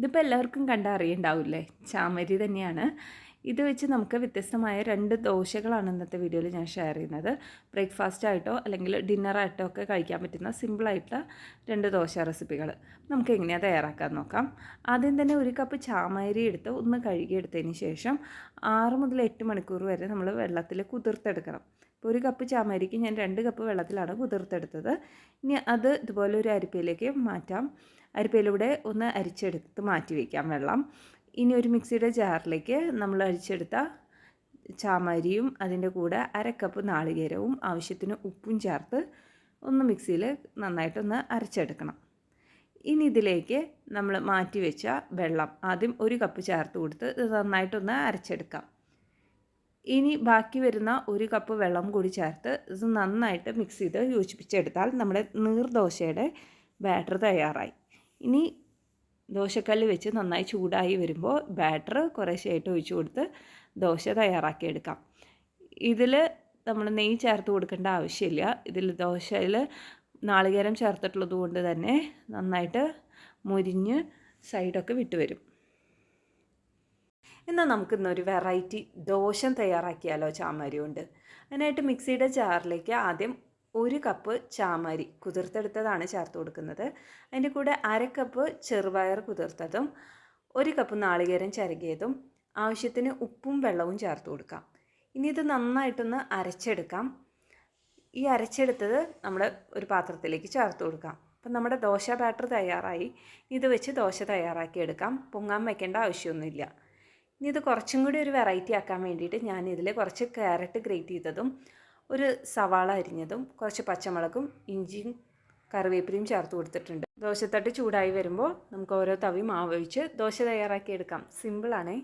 ഇതിപ്പോൾ എല്ലാവർക്കും കണ്ടാൽ അറിയണ്ടാവില്ലേ? ചാമരി തന്നെയാണ്. ഇത് വെച്ച് നമുക്ക് വ്യത്യസ്തമായ രണ്ട് ദോശകളാണ് ഇന്നത്തെ വീഡിയോയിൽ ഞാൻ ഷെയർ ചെയ്യുന്നത്. ബ്രേക്ക്ഫാസ്റ്റ് ആയിട്ടോ അല്ലെങ്കിൽ ഡിന്നറായിട്ടോ ഒക്കെ കഴിക്കാൻ പറ്റുന്ന സിമ്പിളായിട്ടുള്ള രണ്ട് ദോശ റെസിപ്പികൾ നമുക്ക് എങ്ങനെയാണ് തയ്യാറാക്കാൻ നോക്കാം. ആദ്യം തന്നെ ഒരു കപ്പ് ചാമരി എടുത്ത് ഒന്ന് കഴുകിയെടുത്തതിന് ശേഷം ആറ് മുതൽ എട്ട് മണിക്കൂർ വരെ നമ്മൾ വെള്ളത്തിൽ കുതിർത്തെടുക്കണം. ഇപ്പോൾ ഒരു കപ്പ് ചാമരിക്ക് ഞാൻ രണ്ട് കപ്പ് വെള്ളത്തിലാണ് കുതിർത്തെടുത്തത്. ഇനി അത് ഇതുപോലെ ഒരു അരിപ്പയിലേക്ക് മാറ്റാം. അരിപ്പയിലൂടെ ഒന്ന് അരിച്ചെടുത്ത് മാറ്റി വയ്ക്കാം വെള്ളം. ഇനി ഒരു മിക്സിയുടെ ജാറിലേക്ക് നമ്മൾ അരിച്ചെടുത്ത ചാമരിയും അതിന്റെ കൂടെ അര കപ്പ് നാളികേരവും ആവശ്യത്തിന് ഉപ്പും ചേർത്ത് ഒന്ന് മിക്സിയിൽ നന്നായിട്ടൊന്ന് അരച്ചെടുക്കണം. ഇനി ഇതിലേക്ക് നമ്മൾ മാറ്റി വെച്ച വെള്ളം ആദ്യം ഒരു കപ്പ് ചേർത്ത് കൊടുത്ത് ഇത് നന്നായിട്ടൊന്ന് അരച്ചെടുക്കാം. ഇനി ബാക്കി വരുന്ന ഒരു കപ്പ് വെള്ളം കൂടി ചേർത്ത് ഇത് നന്നായിട്ട് മിക്സ് ചെയ്ത് യോജിപ്പിച്ചെടുത്താൽ നമ്മുടെ നീർദോശയുടെ ബാറ്റർ തയ്യാറായി. ഇനി ദോശക്കല്ല് വെച്ച് നന്നായി ചൂടായി വരുമ്പോൾ ബാറ്റർ കുറേശ്ശെയായിട്ട് ഒഴിച്ചു കൊടുത്ത് ദോശ തയ്യാറാക്കിയെടുക്കാം ഇതിൽ നമ്മൾ നെയ്യ് ചേർത്ത് കൊടുക്കേണ്ട ആവശ്യമില്ല. ഇതിൽ ദോശയിൽ നാളികേരം ചേർത്തിട്ടുള്ളത് കൊണ്ട് തന്നെ നന്നായിട്ട് മുരിഞ്ഞ് സൈഡൊക്കെ വിട്ടുവരും എന്നാൽ നമുക്കിന്നൊരു വെറൈറ്റി ദോശം തയ്യാറാക്കിയാലോ ചാമരി കൊണ്ട് അതിനായിട്ട് മിക്സിയുടെ ജാറിലേക്ക് ആദ്യം ഒരു കപ്പ് ചാമരി കുതിർത്തെടുത്തതാണ് ചേർത്ത് കൊടുക്കുന്നത്. അതിന്റെ കൂടെ അര കപ്പ് ചെറുപയർ കുതിർത്തതും ഒരു കപ്പ് നാളികേരം ചരകിയതും ആവശ്യത്തിന് ഉപ്പും വെള്ളവും ചേർത്ത് കൊടുക്കാം. ഇനി ഇത് നന്നായിട്ടൊന്ന് അരച്ചെടുക്കാം. ഈ അരച്ചെടുത്തത് നമ്മൾ ഒരു പാത്രത്തിലേക്ക് ചേർത്ത് കൊടുക്കാം. അപ്പം നമ്മുടെ ദോശ ബാറ്റർ തയ്യാറായി. ഇത് വെച്ച് ദോശ തയ്യാറാക്കിയെടുക്കാം. പൊങ്ങാൻ വയ്ക്കേണ്ട ആവശ്യമൊന്നുമില്ല. ഇനി ഇത് കുറച്ചും കൂടി ഒരു വെറൈറ്റി ആക്കാൻ വേണ്ടിയിട്ട് ഞാൻ ഇതിൽ കുറച്ച് ക്യാരറ്റ് ഗ്രേറ്റ് ചെയ്തതും ഒരു സവാള അരിഞ്ഞതും കുറച്ച് പച്ചമുളകും ഇഞ്ചിയും കറിവേപ്പിലയും ചേർത്ത് കൊടുത്തിട്ടുണ്ട്. ദോശത്തട്ട് ചൂടായി വരുമ്പോൾ നമുക്ക് ഓരോ തവി മാവ് ഒഴിച്ച് ദോശ തയ്യാറാക്കി എടുക്കാം സിമ്പിളാണേ